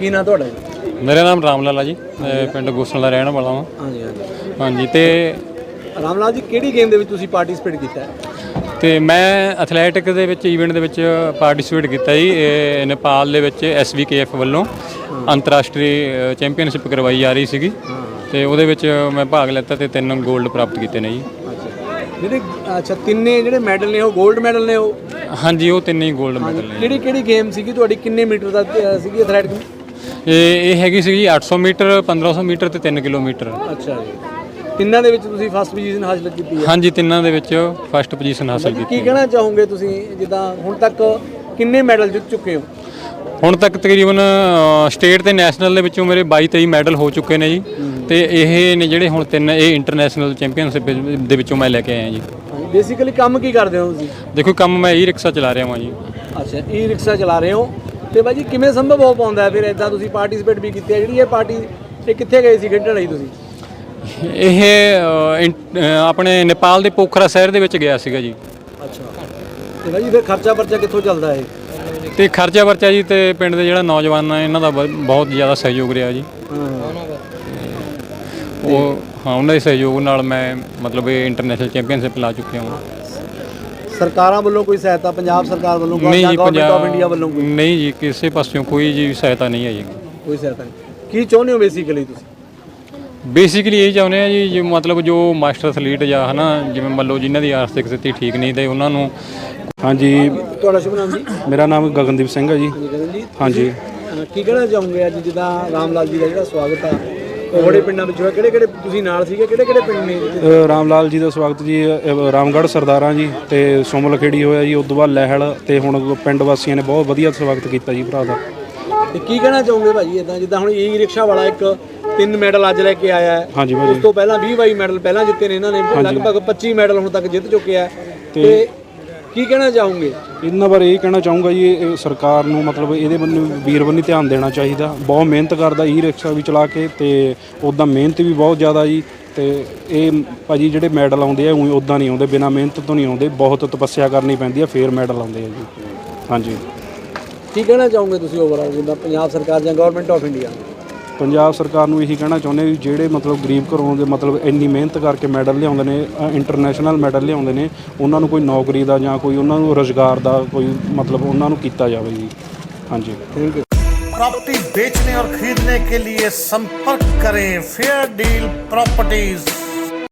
ਕੀ ਨਾਂ ਤੁਹਾਡਾ ਜੀ? ਮੇਰਾ ਨਾਮ ਰਾਮ ਲਾਲਾ ਜੀ। ਮੈਂ ਪਿੰਡ ਗੋਸਲ ਦਾ ਰਹਿਣ ਵਾਲਾ ਹਾਂ ਹਾਂਜੀ ਹਾਂਜੀ। ਹਾਂਜੀ ਤੇ ਰਾਮ ਲਾਲ ਜੀ ਕਿਹੜੀ ਗੇਮ ਦੇ ਵਿੱਚ ਤੁਸੀਂ ਪਾਰਟਿਸਿਪੇਟ ਕੀਤਾ? ਤੇ ਮੈਂ ਐਥਲੈਟਿਕ ਦੇ ਵਿੱਚ ਇਵੈਂਟ ਦੇ ਵਿੱਚ ਪਾਰਟਿਸਿਪੇਟ ਕੀਤਾ ਜੀ। ਇਹ ਨੇਪਾਲ ਦੇ ਵਿੱਚ ਐਸਵੀਕੇਐਫ ਵੱਲੋਂ ਅੰਤਰਰਾਸ਼ਟਰੀ ਚੈਂਪੀਅਨਸ਼ਿਪ ਕਰਵਾਈ ਜਾ ਰਹੀ ਸੀਗੀ। ਤੇ ਉਹਦੇ ਵਿੱਚ ਮੈਂ ਭਾਗ ਲਿੱਤਾ ਤੇ ਤਿੰਨ ਗੋਲਡ ਪ੍ਰਾਪਤ ਕੀਤੇ ਨੇ ਜੀ। ਜਿਹੜੇ ਅੱਛਾ ਤਿੰਨੇ ਜਿਹੜੇ ਮੈਡਲ ਨੇ ਉਹ 골ਡ ਮੈਡਲ ਨੇ ਉਹ? ਹਾਂਜੀ ਉਹ ਤਿੰਨੇ ਹੀ ਗੋਲਡ ਮੈਡਲ ਨੇ। ਕਿਹੜੀ ਕਿਹੜੀ ਗੇਮ ਸੀਗੀ? ਤੁਹਾਡੀ ਕਿੰਨੇ ਮੀਟਰ ਦਾ ਸੀਗੀ ਐਥਲੈਟਿਕ ਇਹ ਇਹ ਹੈਗੀ ਸੀਗੀ 800 ਮੀਟਰ 1500 ਮੀਟਰ ਤੇ 3 ਕਿਲੋਮੀਟਰ। ਅੱਛਾ ਜੀ। ਤਿੰਨਾਂ ਦੇ ਵਿੱਚ ਤੁਸੀਂ ਫਸਟ ਪੋਜੀਸ਼ਨ ਹਾਸਲ ਕੀਤੀ ਹੈ? ਹਾਂਜੀ ਤਿੰਨਾਂ ਦੇ ਵਿੱਚ ਫਸਟ ਪੋਜੀਸ਼ਨ ਹਾਸਲ ਕੀਤੀ ਕੀ ਕਹਿਣਾ ਚਾਹੋਗੇ ਤੁਸੀਂ ਜਿੱਦਾਂ ਹੁਣ ਤੱਕ ਕਿੰਨੇ ਮੈਡਲ ਜਿੱਤ ਚੁੱਕੇ ਹੋ? ਹੁਣ ਤੱਕ ਤਕਰੀਬਨ ਸਟੇਟ ਤੇ ਨੈਸ਼ਨਲ ਦੇ ਵਿੱਚੋਂ ਮੇਰੇ 22 23 ਮੈਡਲ ਹੋ ਚੁੱਕੇ ਨੇ ਜੀ। ਤੇ ਇਹ ਨੇ ਜਿਹੜੇ ਹੁਣ ਤਿੰਨ ਇਹ ਇੰਟਰਨੈਸ਼ਨਲ ਚੈਂਪੀਅਨਸ਼ਿਪ ਦੇ ਵਿੱਚੋਂ ਮੈਂ ਲੈ ਕੇ ਆਇਆ ਜੀ। ਬੇਸਿਕਲੀ ਕੰਮ ਕੀ ਕਰਦੇ ਹੋ ਤੁਸੀਂ? ਦੇਖੋ ਕੰਮ ਮੈਂ ਈ ਰਿਕਸ਼ਾ ਚਲਾ ਰਿਹਾ ਹਾਂ ਜੀ। ਅੱਛਾ ਈ ਰਿਕਸ਼ਾ ਚਲਾ ਰਹੇ ਹੋ। ਤੇ ਬਾਈ ਜੀ ਕਿਵੇਂ ਸੰਭਵ ਹੋ ਪਾਉਂਦਾ ਹੈ? ਫਿਰ ਇਦਾਂ ਤੁਸੀਂ ਪਾਰਟਿਸਿਪੇਟ ਵੀ ਕੀਤੀ ਹੈ। ਜਿਹੜੀ ਇਹ ਪਾਰਟੀ ਇਹ ਕਿੱਥੇ ਗਏ ਸੀ ਖੇਡਣ ਲਈ ਤੁਸੀਂ? ਇਹ ਇੰ- ਆਪਣੇ ਨੇਪਾਲ ਦੇ ਪੋਖਰਾ ਸ਼ਹਿਰ ਦੇ ਵਿੱਚ ਗਿਆ ਸੀਗਾ ਜੀ। ਅੱਛਾ। ਤੇ ਬਾਈ ਜੀ ਫਿਰ ਖਰਚਾ ਪਰਚਾ ਕਿੱਥੋਂ ਚੱਲਦਾ ਹੈ ਤੇ ਖਰਚਾ ਵਰਚਾ ਜੀ ਤੇ ਪਿੰਡ ਦੇ ਜਿਹੜਾ ਨੌਜਵਾਨ ਆ ਇਹਨਾਂ ਦਾ ਬ- ਬਹੁਤ ਜ਼ਿਆਦਾ ਸਹਿਯੋਗ ਰਿਹਾ ਜੀ। ਉਹ ਹਾਂ ਉਹਨਾਂ ਦੇ ਸਹਿਯੋਗ ਨਾਲ ਮੈਂ ਮਤਲਬ ਇਹ ਇੰਟਰਨੈਸ਼ਨਲ ਚੈਂਪੀਅਨਸ਼ਿਪ ਲਾ ਚੁੱਕਿਆ ਹਾਂ। ਸਰਕਾਰਾਂ ਵੱਲੋਂ ਕੋਈ ਸਹਾਇਤਾ ਪੰਜਾਬ ਸਰਕਾਰ ਵੱਲੋਂ ਨਹੀਂ ਜੀ ਗਵਰਨਮੈਂਟ ਆਫ ਇੰਡੀਆ ਵੱਲੋਂ ਪੰਜਾਬ ਨਹੀਂ ਜੀ ਕਿਸੇ ਪਾਸਿਓਂ ਕੋਈ ਜੀ ਸਹਾਇਤਾ ਨਹੀਂ ਆਈ ਕੋਈ ਸਹਾਇਤਾ ਨਹੀਂ। ਕੀ ਚਾਹੁੰਦੇ ਹੋ ਬੇਸਿਕਲੀ ਤੁਸੀਂ? ਬੇਸਿਕਲੀ ਇਹ ਚਾਹੁੰਦੇ ਆ ਜੀ ਜੋ ਮਤਲਬ ਜੋ ਮਾਸਟਰ ਐਥਲੀਟ ਜਾਂ ਹਨਾ ਜਿਵੇਂ ਮੰਨ ਲਓ ਜਿਨ੍ਹਾਂ ਦੀ ਆਰਥਿਕ ਸਥਿਤੀ ਠੀਕ ਨਹੀਂ ਤੇ ਉਹਨਾਂ ਨੂੰ ਹਾਂਜੀ। ਤੁਹਾਡਾ ਸ਼ੁਭ ਨਾਮ ਜੀ? ਮੇਰਾ ਨਾਮ ਗਗਨਦੀਪ ਸਿੰਘ ਹੈ ਜੀ। ਜੀ ਗਗਨ ਜੀ ਹਾਂਜੀ। ਅਹ ਕੀ ਕਹਿਣਾ ਚਾਹੋਗੇ ਅੱਜ ਜਿੱਦਾਂ ਰਾਮ ਲਾਲ ਜੀ ਦਾ ਜਿਹੜਾ ਸਵਾਗਤ ਆ? ਬੜੇ ਪਿੰਡਾਂ ਵਿੱਚ ਹੋਇਆ ਕਿਹੜੇ ਕਿਹੜੇ ਤੁਸੀਂ ਨਾਲ ਸੀਗੇ? ਕਿਹੜੇ ਕਿਹੜੇ ਪਿੰਡ ਨੇ ਅ, ਰਾਮ ਲਾਲ ਜੀ ਦਾ ਸਵਾਗਤ ਜੀ ਅ, ਰਾਮਗੜ੍ਹ ਸਰਦਾਰਾਂ ਜੀ ਤੇ ਸੋਮਲ ਖੇੜੀ ਹੋਇਆ ਜੀ ਉਸ ਤੋਂ ਬਾਅਦ ਲਹਿਲ ਤੇ ਹੁਣ ਪਿੰਡ ਵਾਸੀਆਂ ਨੇ ਬਹੁਤ ਵਧੀਆ ਸਵਾਗਤ ਕੀਤਾ ਜੀ ਭਰਾ ਦਾ। ਤੇ ਕੀ ਕਹਿਣਾ ਚਾਹੋਗੇ ਭਾਜੀ ਇਦਾਂ ਜਿੱਦਾਂ ਹੁਣ ਈ ਰਿਕਸ਼ਾ ਵਾਲਾ ਇੱਕ ਤਿੰਨ ਮੈਡਲ ਅੱਜ ਲੈ ਕੇ ਆਇਆ ਹੈ। ਹਾਂਜੀ ਉਸ ਭਾਜੀ ਤੋਂ ਪਹਿਲਾਂ 20 22 ਮੈਡਲ ਪਹਿਲਾਂ ਜਿੱਤੇ ਨੇ ਇਹਨਾਂ ਨੇ ਲਗਭਗ 25 ਮੈਡਲ ਹੁਣ ਤੱਕ ਜਿੱਤ ਚੁੱਕੇ ਆ। ਤੇ ਕੀ ਕਹਿਣਾ ਚਾਹੋਗੇ? ਇਹਨਾਂ ਬਾਰੇ ਇਹ ਕਹਿਣਾ ਚਾਹੂੰਗਾ ਜੀ, ਇਹ ਸਰਕਾਰ ਨੂੰ ਮਤਲਬ ਇਹਦੇ ਬੰਨੂ ਵੀਰ ਬੰਨੀ ਧਿਆਨ ਦੇਣਾ ਚਾਹੀਦਾ। ਬਹੁਤ ਮਿਹਨਤ ਕਰਦਾ ਈ ਰਿਕਸ਼ਾ ਵੀ ਚਲਾ ਕੇ ਤੇ ਉਦਾਂ ਮਿਹਨਤ ਵੀ ਬਹੁਤ ਜ਼ਿਆਦਾ ਜੀ ਤੇ ਇਹ ਭਾਜੀ ਜਿਹੜੇ ਮੈਡਲ ਆਉਂਦੇ ਆ ਉਹੀ ਉਦਾਂ ਨਹੀਂ ਆਉਂਦੇ, ਬਿਨਾਂ ਮਿਹਨਤ ਤੋਂ ਨਹੀਂ ਆਉਂਦੇ, ਬਹੁਤ ਤਪੱਸਿਆ ਕਰਨੀ ਪੈਂਦੀ ਆ, ਫੇਰ ਮੈਡਲ ਆਉਂਦੇ ਆ ਜੀ। ਹਾਂਜੀ। ਕੀ ਕਹਿਣਾ ਚਾਹੋਗੇ ਤੁਸੀਂ ਓਵਰਆਲ ਜਿੱਦਾਂ ਪੰਜਾਬ ਸਰਕਾਰ ਜਾਂ ਗਵਰਨਮੈਂਟ ਆਫ ਇੰਡੀਆ ਪੰਜਾਬ ਸਰਕਾਰ ਨੂੰ ਇਹੀ ਕਹਿਣਾ ਚਾਹੁੰਦੇ ਵੀ ਜਿਹੜੇ ਮਤਲਬ ਗਰੀਬ ਘਰੋਂ ਦੇ ਮਤਲਬ ਇੰਨੀ ਮਿਹਨਤ ਕਰਕੇ ਮੈਡਲ ਲਿਆਉਂਦੇ ਨੇ ਇੰਟਰਨੈਸ਼ਨਲ ਮੈਡਲ ਲਿਆਉਂਦੇ ਨੇ ਉਹਨਾਂ ਨੂੰ ਕੋਈ ਨੌਕਰੀ ਦਾ ਜਾਂ ਕੋਈ ਉਹਨਾਂ ਨੂੰ ਰੋਜ਼ਗਾਰ ਦਾ ਕੋਈ ਮਤਲਬ ਉਹਨਾਂ ਨੂੰ ਕੀਤਾ ਜਾਵੇ ਜੀ ਹਾਂਜੀ ਥੈਂਕ ਯੂ प्रॉपर्टी बेचने और खरीदने के लिए संपर्क करें फेयर डील प्रॉपर्टीज